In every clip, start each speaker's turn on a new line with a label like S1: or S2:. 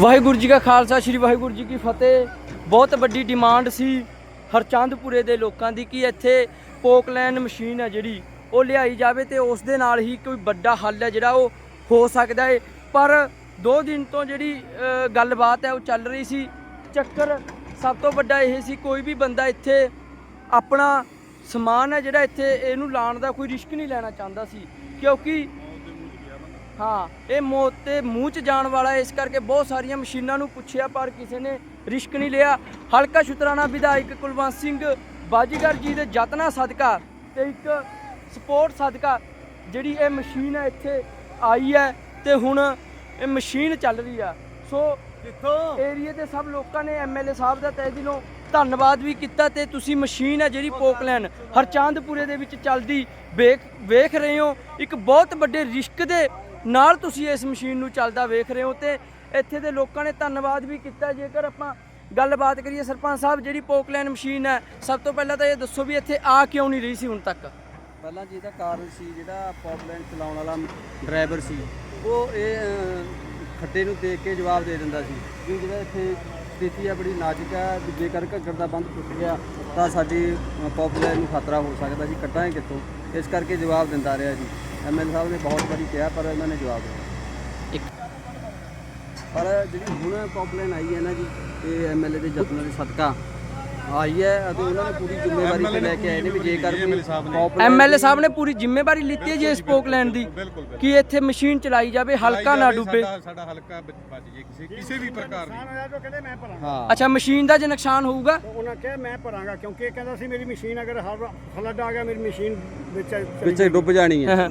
S1: ਵਾਹਿਗੁਰੂ ਜੀ ਕਾ ਖਾਲਸਾ, ਸ੍ਰੀ ਵਾਹਿਗੁਰੂ ਜੀ ਕੀ ਫਤਿਹ। ਬਹੁਤ ਵੱਡੀ ਡਿਮਾਂਡ ਸੀ ਹਰਚੰਦਪੁਰੇ ਦੇ ਲੋਕਾਂ ਦੀ ਕਿ ਇੱਥੇ ਪੋਕਲੈਨ ਮਸ਼ੀਨ ਹੈ ਜਿਹੜੀ, ਉਹ ਲਿਆਈ ਜਾਵੇ ਤੇ ਉਸ ਦੇ ਨਾਲ ਹੀ ਕੋਈ ਵੱਡਾ ਹੱਲ ਹੈ ਜਿਹੜਾ ਉਹ ਹੋ ਸਕਦਾ ਹੈ ਪਰ ਦੋ ਦਿਨ ਤੋਂ ਜਿਹੜੀ ਗੱਲਬਾਤ ਹੈ ਉਹ ਚੱਲ ਰਹੀ ਸੀ। ਚੱਕਰ ਸਭ ਤੋਂ ਵੱਡਾ ਇਹ ਸੀ, ਕੋਈ ਵੀ ਬੰਦਾ ਇੱਥੇ ਆਪਣਾ ਸਮਾਨ ਹੈ ਜਿਹੜਾ ਇੱਥੇ ਇਹਨੂੰ ਲਾਉਣ ਦਾ ਕੋਈ ਰਿਸਕ ਨਹੀਂ ਲੈਣਾ ਚਾਹੁੰਦਾ ਸੀ। ਕਿਉਂਕਿ ਹਾਂ। ਇਹ ਮੌਤ ਤੇ ਮੂੰਹ ਚ ਜਾਣ ਵਾਲਾ ਇਸ ਕਰਕੇ ਬਹੁਤ ਸਾਰੀਆਂ ਮਸ਼ੀਨਾਂ ਨੂੰ ਪੁੱਛਿਆ ਪਰ ਕਿਸੇ ਨੇ ਰਿਸਕ ਨਹੀਂ ਲਿਆ। ਹਲਕਾ ਸ਼ੁਤਰਾਣਾ ਵਿਧਾਇਕ ਕੁਲਵੰਤ ਸਿੰਘ ਬਾਜੀਗਰ ਜੀ ਦੇ ਯਤਨਾਂ ਸਦਕਾ ਤੇ ਇੱਕ ਸਪੋਰਟ ਸਦਕਾ ਜਿਹੜੀ ਇਹ ਮਸ਼ੀਨ ਹੈ ਇੱਥੇ ਆਈ ਹੈ ਤੇ ਹੁਣ ਇਹ ਮਸ਼ੀਨ ਚੱਲ ਰਹੀ ਆ। ਸੋ
S2: ਕਿੱਥੋਂ?
S1: ਏਰੀਏ ਦੇ ਸਭ ਲੋਕਾਂ ਨੇ ਐਮਐਲਏ ਸਾਹਿਬ ਦਾ ਤਹਿ ਦਿਲੋਂ ਧੰਨਵਾਦ ਵੀ ਕੀਤਾ ਤੇ ਤੁਸੀਂ ਮਸ਼ੀਨ ਹੈ ਜਿਹੜੀ ਪੋਕਲੈਨ ਹਰਚੰਦਪੁਰੇ ਦੇ ਵਿੱਚ ਚੱਲਦੀ ਵੇਖ ਵੇਖ ਰਹੇ ਹੋ। ਇੱਕ ਬਹੁਤ ਵੱਡੇ ਰਿਸਕ ਦੇ ਨਾਲ ਤੁਸੀਂ ਇਸ ਮਸ਼ੀਨ ਨੂੰ ਚੱਲਦਾ ਵੇਖ ਰਹੇ ਹੋ ਤੇ ਇੱਥੇ ਦੇ ਲੋਕਾਂ ਨੇ ਧੰਨਵਾਦ ਵੀ ਕੀਤਾ। ਜੇਕਰ ਆਪਾਂ ਗੱਲਬਾਤ ਕਰੀਏ ਸਰਪੰਚ ਸਾਹਿਬ, ਜਿਹੜੀ ਪੋਕਲੈਨ ਮਸ਼ੀਨ ਹੈ, ਸਭ ਤੋਂ ਪਹਿਲਾਂ ਤਾਂ ਇਹ ਦੱਸੋ ਵੀ ਇੱਥੇ ਆ ਕਿਉਂ ਨਹੀਂ ਰਹੀ ਸੀ ਹੁਣ ਤੱਕ?
S2: ਪਹਿਲਾਂ ਜੀ ਇਹਦਾ ਕਾਰਨ ਸੀ ਜਿਹੜਾ ਪੌਪਲਾਈਨ ਚਲਾਉਣ ਵਾਲਾ ਡਰਾਈਵਰ ਸੀ, ਉਹ ਇਹ ਖੱਡੇ ਨੂੰ ਦੇਖ ਕੇ ਜਵਾਬ ਦੇ ਦਿੰਦਾ ਸੀ ਕਿ ਜਿਹੜਾ ਇੱਥੇ ਸਥਿਤੀ ਆ, ਬੜੀ ਨਾਜ਼ੁਕ ਆ ਜੇਕਰ ਘੱਗਰ ਦਾ ਬੰਦ ਟੁੱਟ ਗਿਆ ਤਾਂ ਸਾਡੀ ਪੌਪਲਾਈਨ ਨੂੰ ਖਤਰਾ ਹੋ ਸਕਦਾ ਜੀ ਕੱਢਾਂਗੇ ਕਿੱਥੋਂ? ਇਸ ਕਰਕੇ ਜਵਾਬ ਦਿੰਦਾ ਰਿਹਾ ਜੀ। ਐਮਐਲ ਸਾਹਿਬ ਨੇ ਬਹੁਤ ਵਾਰੀ ਕਿਹਾ ਪਰ ਇਹਨਾਂ ਨੇ ਜਵਾਬ ਦਿੱਤਾ।
S1: ਇੱਕ
S2: ਪਰ ਜਿਹੜੀ ਹੁਣ ਪੌਪਲਾਈਨ ਆਈ ਹੈ ਨਾ ਜੀ ਇਹ ਐਮਐਲਏ ਦੇ ਯਤਨਾਂ ਦੇ ਸਦਕਾ ਆਈ ਹੈ ਅਤੇ ਉਹਨਾਂ ਨੇ ਪੂਰੀ ਜ਼ਿੰਮੇਵਾਰੀ ਤੇ ਲੈ ਕੇ ਆਏ ਨੇ ਵੀ ਜੇਕਰ
S1: ਐਮਐਲਏ ਸਾਹਿਬ ਨੇ ਪੂਰੀ ਜ਼ਿੰਮੇਵਾਰੀ ਲਿੱਤੀ ਹੈ ਜੀ ਇਸ ਦੀ ਕਿ ਇੱਥੇ ਮਸ਼ੀਨ ਚਲਾਈ ਜਾਵੇ ਹਲਕਾ ਨਾ ਡੁੱਬੇ।
S3: ਸਾਡਾ- ਹਲਕਾ ਬਚ ਜੇ ਕਿਸੇ ਕਿਸੇ ਵੀ ਪ੍ਰਕਾਰ ਦੀ।
S4: ਹੋਇਆ ਜੋ ਕਹਿੰਦੇ ਮੈਂ ਭਰਾਂਗਾ।
S2: ਹਾਂ।
S1: ਅੱਛਾ ਮਸ਼ੀਨ ਦਾ ਜੇ ਨੁਕਸਾਨ ਹੋਊਗਾ?
S4: ਉਹਨਾਂ ਕਿਹਾ ਮੈਂ ਭਰਾਂਗਾ ਕਿਉਂਕਿ ਇਹ ਕਹਿੰਦਾ ਸੀ ਮੇਰੀ ਮਸ਼ੀਨ ਅਗਰ ਹਰ ਫਲੱਡ ਆ ਗਿਆ ਮੇਰੀ ਮਸ਼ੀਨ ਵਿੱਚ
S2: ਵਿੱਚ ਡੁੱਬ ਜਾਣੀ ਹੈ।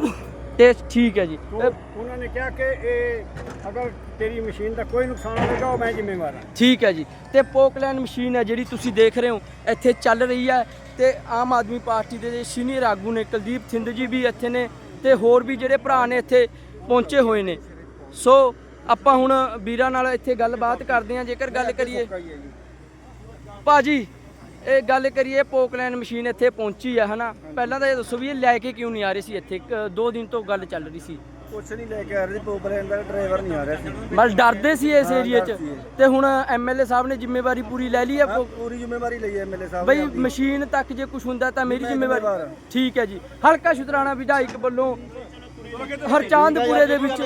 S1: ਤੇ ਠੀਕ ਹੈ ਜੀ।
S4: ਉਹਨਾਂ ਨੇ ਕਿਹਾ ਕਿ ਇਹ ਅਗਰ ਤੇਰੀ ਮਸ਼ੀਨ ਦਾ ਕੋਈ ਨੁਕਸਾਨ ਹੋਵੇਗਾ ਉਹ ਮੈਂ ਜ਼ਿੰਮੇਵਾਰ ਹਾਂ।
S1: ਠੀਕ ਹੈ ਜੀ। ਤੇ ਪੋਕਲੈਨ ਮਸ਼ੀਨ ਹੈ ਜਿਹੜੀ ਤੁਸੀਂ ਦੇਖ ਰਹੇ ਹੋ ਇੱਥੇ ਚੱਲ ਰਹੀ ਹੈ। ਤੇ ਆਮ ਆਦਮੀ ਪਾਰਟੀ ਦੇ ਸੀਨੀਅਰ ਆਗੂ ਨੇ ਕੁਲਦੀਪ ਥਿੰਦ ਜੀ ਵੀ ਇੱਥੇ ਨੇ ਤੇ ਹੋਰ ਵੀ ਜਿਹੜੇ ਭਰਾ ਨੇ ਇੱਥੇ ਪਹੁੰਚੇ ਹੋਏ ਨੇ। ਸੋ ਆਪਾਂ ਹੁਣ ਵੀਰਾਂ ਨਾਲ ਇੱਥੇ ਗੱਲਬਾਤ ਕਰਦੇ ਹਾਂ। ਜੇਕਰ ਗੱਲ ਕਰੀਏ। ਭਾਜੀ ਇਹ ਗੱਲ ਕਰੀਏ ਪੋਕਲੈਨ ਮਸ਼ੀਨ ਇੱਥੇ ਪਹੁੰਚੀ ਆ ਹਨਾ? ਪਹਿਲਾਂ ਤਾਂ ਇਹ ਦੱਸੋ ਵੀ ਇਹ ਲੈ ਕੇ ਕਿਉਂ ਨਹੀਂ ਆ ਰਹੀ ਸੀ ਇੱਥੇ? ਇੱਕ ਦੋ ਦਿਨ ਤੋਂ ਗੱਲ ਚੱਲ ਰਹੀ ਸੀ।
S4: ਕੁਛ ਨਹੀਂ ਲੈ ਕੇ ਆ ਰਹੀ ਪੋਪਲੇਨ ਦਾ ਡਰਾਈਵਰ ਨਹੀਂ ਆ ਰਿਹਾ ਸੀ।
S1: ਬਸ ਡਰਦੇ ਸੀ ਇਸ ਏਰੀਏ 'ਚ। ਤੇ ਹੁਣ ਐਮਐਲਏ ਸਾਹਿਬ ਨੇ ਜ਼ਿੰਮੇਵਾਰੀ ਪੂਰੀ ਲੈ ਲਈ ਹੈ
S4: ਪੂਰੀ ਜ਼ਿੰਮੇਵਾਰੀ ਲਈ ਐਮਐਲਏ ਸਾਹਿਬ
S1: ਬਈ ਮਸ਼ੀਨ ਤੱਕ ਜੇ ਕੁਝ ਹੁੰਦਾ ਤਾਂ ਮੇਰੀ ਜ਼ਿੰਮੇਵਾਰੀ ਠੀਕ ਹੈ ਜੀ। ਹਲਕਾ ਸ਼ੁਤਰਾਣਾ ਵਿਧਾਇਕ ਵੱਲੋਂ ਹਰਚਾਂਦਪੁਰੇ ਦੇ ਵਿੱਚ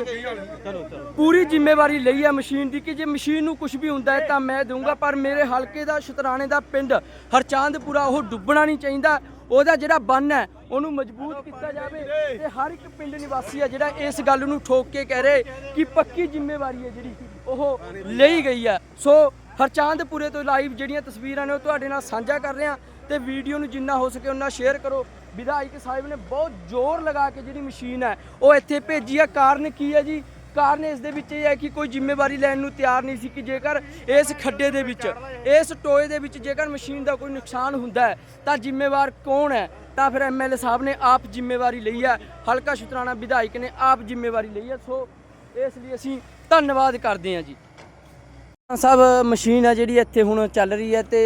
S1: ਪੂਰੀ ਜ਼ਿੰਮੇਵਾਰੀ ਲਈ ਹੈ ਮਸ਼ੀਨ ਦੀ ਕਿ ਜੇ ਮਸ਼ੀਨ ਨੂੰ ਕੁਝ ਵੀ ਹੁੰਦਾ ਹੈ ਤਾਂ ਮੈਂ ਦਊਂਗਾ, ਪਰ ਮੇਰੇ ਹਲਕੇ ਦਾ, ਸ਼ੁਤਰਾਣੇ ਦਾ ਪਿੰਡ ਹਰਚਾਂਦਪੁਰਾ ਉਹ ਡੁੱਬਣਾ ਨਹੀਂ ਚਾਹੀਦਾ। ਉਹਦਾ ਜਿਹੜਾ ਬੰਨ ਹੈ, ਉਹਨੂੰ ਮਜ਼ਬੂਤ ਕੀਤਾ ਜਾਵੇ ਤੇ ਹਰ ਇੱਕ ਪਿੰਡ ਨਿਵਾਸੀ ਹੈ ਜਿਹੜਾ ਇਸ ਗੱਲ ਨੂੰ ਠੋਕ ਕੇ ਕਹਿ ਰਹੇ ਕਿ ਪੱਕੀ ਜ਼ਿੰਮੇਵਾਰੀ ਹੈ ਜਿਹੜੀ ਉਹ ਲਈ ਗਈ ਹੈ। ਸੋ ਹਰਚਾਂਦਪੁਰੇ ਤੋਂ ਲਾਈਵ ਜਿਹੜੀਆਂ ਤਸਵੀਰਾਂ ਨੇ ਉਹ ਤੁਹਾਡੇ ਨਾਲ ਸਾਂਝਾ ਕਰ ਰਹੇ। ਹਾਂ ਤੇ ਵੀਡੀਓ ਨੂੰ ਜਿੰਨਾ ਹੋ ਸਕੇ ਉਨਾ ਸ਼ੇਅਰ ਕਰੋ। ਵਿਧਾਇਕ ਸਾਹਿਬ ਨੇ ਬਹੁਤ ਜ਼ੋਰ ਲਗਾ ਕੇ ਜਿਹੜੀ ਮਸ਼ੀਨ ਹੈ, ਉਹ ਇੱਥੇ ਭੇਜੀ ਹੈ। ਕਾਰਨ ਕੀ ਹੈ ਜੀ? ਕਾਰਨ ਇਸ ਦੇ ਵਿੱਚ ਇਹ ਹੈ ਕਿ ਕੋਈ ਜ਼ਿੰਮੇਵਾਰੀ ਲੈਣ ਨੂੰ ਤਿਆਰ ਨਹੀਂ ਸੀ ਕਿ ਜੇਕਰ ਇਸ ਖੱਡੇ ਦੇ ਵਿੱਚ, ਇਸ ਟੋਏ ਦੇ ਵਿੱਚ ਜੇਕਰ ਮਸ਼ੀਨ ਦਾ ਕੋਈ ਨੁਕਸਾਨ ਹੁੰਦਾ ਹੈ, ਤਾਂ ਜ਼ਿੰਮੇਵਾਰ ਕੌਣ ਹੈ? ਤਾਂ ਫਿਰ ਐਮਐਲਏ ਸਾਹਿਬ ਨੇ ਆਪ ਜ਼ਿੰਮੇਵਾਰੀ ਲਈ ਹੈ। ਹਲਕਾ ਸ਼ੁਤਰਾਣਾ ਵਿਧਾਇਕ ਨੇ ਆਪ ਜ਼ਿੰਮੇਵਾਰੀ ਲਈ ਹੈ। ਸੋ ਇਸ ਲਈ ਅਸੀਂ ਧੰਨਵਾਦ ਕਰਦੇ ਹਾਂ ਜੀ। ਸਾਹਿਬ ਮਸ਼ੀਨ ਆ ਜਿਹੜੀ ਇੱਥੇ ਹੁਣ ਚੱਲ ਰਹੀ ਹੈ ਤੇ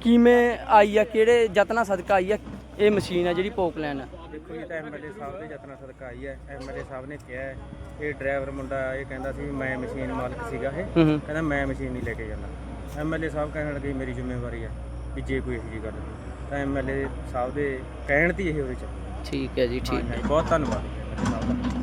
S1: ਕਿਵੇਂ ਆਈ ਆ ਕਿਹੜੇ ਯਤਨਾਂ ਸਦਕਾ ਆਈ ਆ ਇਹ ਮਸ਼ੀਨ ਆ ਜਿਹੜੀ ਪੋਕਲੈਨ ਆ?
S5: ਦੇਖੋ ਇਹ ਤਾਂ ਐਮਐਲਏ ਸਾਹਿਬ ਦੇ ਯਤਨਾਂ ਸਦਕਾ ਆਈ ਹੈ ਐਮਐਲਏ ਸਾਹਿਬ ਨੇ ਕਿਹਾ ਹੈ, ਇਹ ਡਰਾਈਵਰ ਮੁੰਡਾ ਇਹ ਕਹਿੰਦਾ ਸੀ ਵੀ ਮੈਂ ਮਸ਼ੀਨ ਮਾਲਕ ਸੀਗਾ ਇਹ।
S1: ਹੂੰ ਹੂੰ।
S5: ਕਹਿੰਦਾ ਮੈਂ ਮਸ਼ੀਨ ਨਹੀਂ ਲੈ ਕੇ ਜਾਂਦਾ। ਐਮਐਲਏ ਸਾਹਿਬ ਕਹਿਣ ਲੱਗੇ ਮੇਰੀ ਜ਼ਿੰਮੇਵਾਰੀ ਹੈ ਵੀ ਜੇ ਕੋਈ ਇਹੋ ਜਿਹੀ ਗੱਲ ਹੋਈ ਤਾਂ ਐਮਐਲਏ ਸਾਹਿਬ ਦੇ ਕਹਿਣ ਦੀ ਇਹ ਉਹਦੇ ਚ।
S1: ਠੀਕ ਹੈ ਜੀ ਠੀਕ
S5: ਹਾਂਜੀ, ਬਹੁਤ ਧੰਨਵਾਦ। ਐਮਐਲਏ ਸਾਹਿਬ ਦਾ